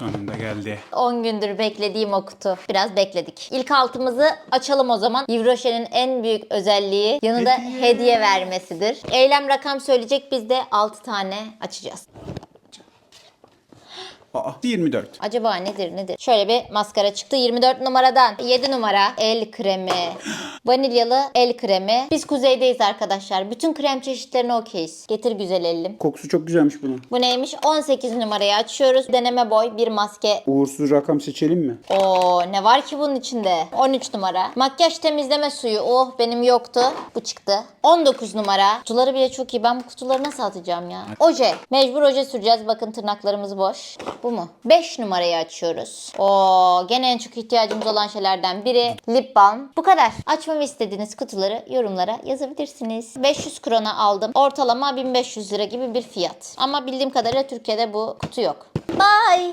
Sonunda geldi. 10 gündür beklediğim o kutu. Biraz bekledik. İlk altımızı açalım o zaman. Yves en büyük özelliği yanında Hediye. hediye. vermesidir. Eylem rakam söyleyecek biz de 6 tane açacağız. Aa 24. Acaba nedir nedir? Şöyle bir maskara çıktı 24 numaradan. 7 numara el kremi. Vanilyalı el kremi. Biz kuzeydeyiz arkadaşlar. Bütün krem çeşitlerine okeyiz. Getir güzel elim. Kokusu çok güzelmiş bunun. Bu neymiş? 18 numarayı açıyoruz. Deneme boy bir maske. Uğursuz rakam seçelim mi? Oo ne var ki bunun içinde? 13 numara. Makyaj temizleme suyu. Oh benim yoktu. Bu çıktı. 19 numara. Kutuları bile çok iyi. Ben bu kutuları nasıl atacağım ya? Oje. Mecbur oje süreceğiz. Bakın tırnaklarımız boş. Bu mu? 5 numarayı açıyoruz. Oo gene en çok ihtiyacımız olan şeylerden biri lip balm. Bu kadar. Açmamı istediğiniz kutuları yorumlara yazabilirsiniz. 500 krona aldım. Ortalama 1500 lira gibi bir fiyat. Ama bildiğim kadarıyla Türkiye'de bu kutu yok. Bye.